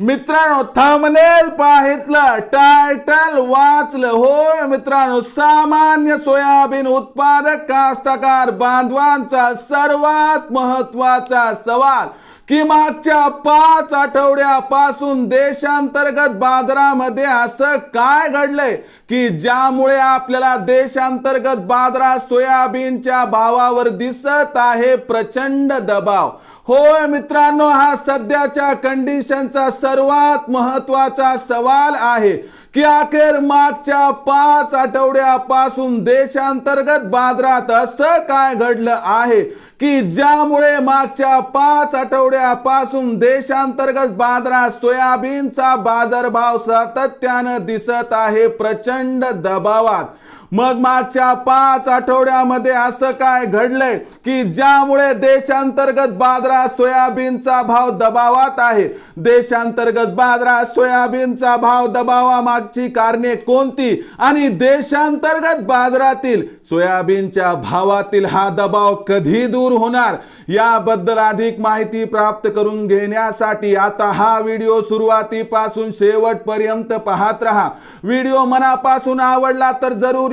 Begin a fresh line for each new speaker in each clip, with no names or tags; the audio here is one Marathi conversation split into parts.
मित्रांनो थंबनेल पाहितलं टायटल वाचलं. होय मित्रांनो सामान्य सोयाबीन उत्पादक कास्तकार बांधवांचा सर्वात महत्त्वाचा सवाल. की मागच्या पाच आठवड्यापासून देशांतर्गत बाजारामध्ये असं काय घडलंय? की ज्यामुळे आपल्याला देशांतर्गत बाजारात सोयाबीनच्या भावावर दिसत आहे प्रचंड दबाव. होय मित्रांनो हा सध्याच्या कंडिशनचा सर्वात महत्त्वाचा सवाल आहे. की अखेर मागच्या पाच आठवड्यापासून देशांतर्गत बाजारात असं काय घडलं आहे? की ज्यामुळे मागच्या पाच आठवड्यापासून देशांतर्गत बाजारात सोयाबीनचा बाजारभाव सातत्यानं दिसत आहे प्रचंड दबावात? मग मागच्या पाच आठवड्यामध्ये असं काय घडलंय की ज्यामुळे देशांतर्गत बाजारात सोयाबीनचा भाव दबावात आहे? देशांतर्गत बाजारात सोयाबीनचा भाव दबावा मागची कारणे कोणती? आणि देशांतर्गत बाजारातील सोयाबीनच्या भावातील हा दबाव कधी दूर होणार? याबद्दल अधिक माहिती प्राप्त करून घेण्यासाठी आता हा व्हिडिओ सुरुवातीपासून शेवटपर्यंत पाहत राहा. व्हिडिओ मनापासून आवडला तर जरूर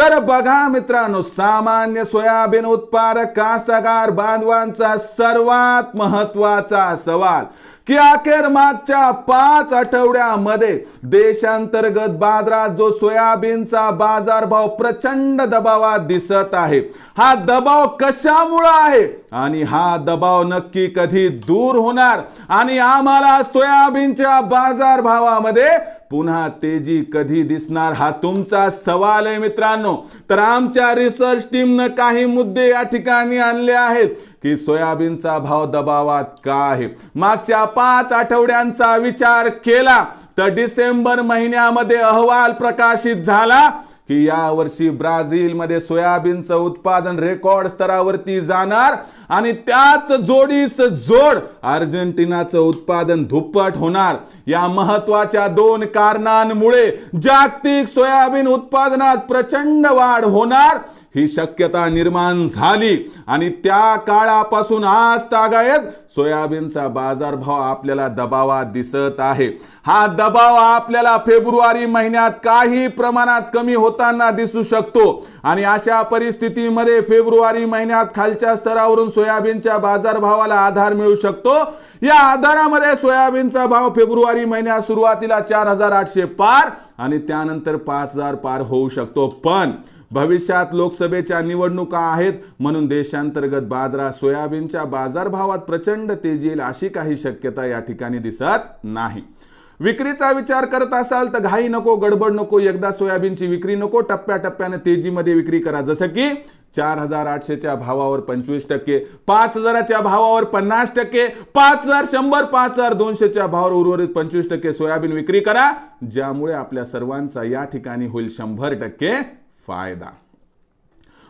तर बघा मित्रांनो सामान्य सोयाबीन उत्पादक कास्तकार बांधवांचा सर्वात महत्त्वाचा सवाल की अखेर मागच्या पाच आठवड्यामध्ये देशांतर्गत बाजारात जो सोयाबीनचा बाजारभाव प्रचंड दबावात दिसत आहे हा दबाव कशामुळं आहे? आणि हा दबाव नक्की कधी दूर होणार? आणि आम्हाला सोयाबीनच्या बाजारभावामध्ये पुन्हा तेजी कधी दिसणार हा तुमचा सवाल आहे मित्रांनो. तर आमच्या रिसर्च टीमनं काही मुद्दे या ठिकाणी आणले आहेत की सोयाबीनचा भाव दबावात का आहे? मागच्या पाच आठवड्यांचा विचार केला तर डिसेंबर महिन्यामध्ये अहवाल प्रकाशित झाला की यावर्षी ब्राझीलमध्ये सोयाबीनचं उत्पादन रेकॉर्ड स्तरावरती जाणार आणि त्याच जोडीस जोड अर्जेंटिनाचं उत्पादन दुप्पट होणार. या महत्त्वाच्या दोन कारणांमुळे जागतिक सोयाबीन उत्पादनात प्रचंड वाढ होणार. ही शक्यता निर्माण झाली. आणि त्या काळापासून आज तागायत सोयाबीनचा बाजारभाव आपल्याला दबावात दिसत आहे. हा दबाव आपल्याला फेब्रुवारी महिन्यात काही प्रमाणात कमी होताना दिसू शकतो. आणि अशा परिस्थितीमध्ये फेब्रुवारी महिन्यात खालच्या स्तरावरून सोयाबीनच्या बाजारभावाला आधार मिळू शकतो. या आधारामध्ये सोयाबीनचा भाव फेब्रुवारी महिन्यात सुरुवातीला चार हजार आठशे पार आणि त्यानंतर पाच हजार पार होऊ शकतो. पण भविष्यात लोकसभेच्या निवडणुका आहेत. म्हणून देशांतर्गत बाजारात सोयाबीनच्या बाजारभावात प्रचंड तेजी येईल अशी काही शक्यता या ठिकाणी दिसत नाही. विक्रीचा विचार करत असाल तर घाई नको गडबड नको एकदा सोयाबीनची विक्री नको टप्प्याटप्प्याने तेजीमध्ये विक्री करा. जसं की चार हजार आठशेच्या भावावर पंचवीस टक्के पाच हजाराच्या भावावर पन्नास टक्के पाच हजार शंभर पाच हजार दोनशेच्या भावावर उर्वरित पंचवीस टक्के सोयाबीन विक्री करा. ज्यामुळे आपल्या सर्वांचा या ठिकाणी होईल शंभर टक्के vai dar.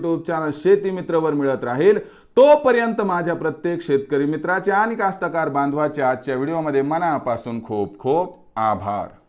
यूट्यूब चॅनल शेती मित्रवर मिळत राहील. तोपर्यंत माझ्या प्रत्येक शेतकरी मित्राच्या आणि कास्तकार बांधवाच्या आजच्या व्हिडिओमध्ये मनापासून खूप खूप आभार.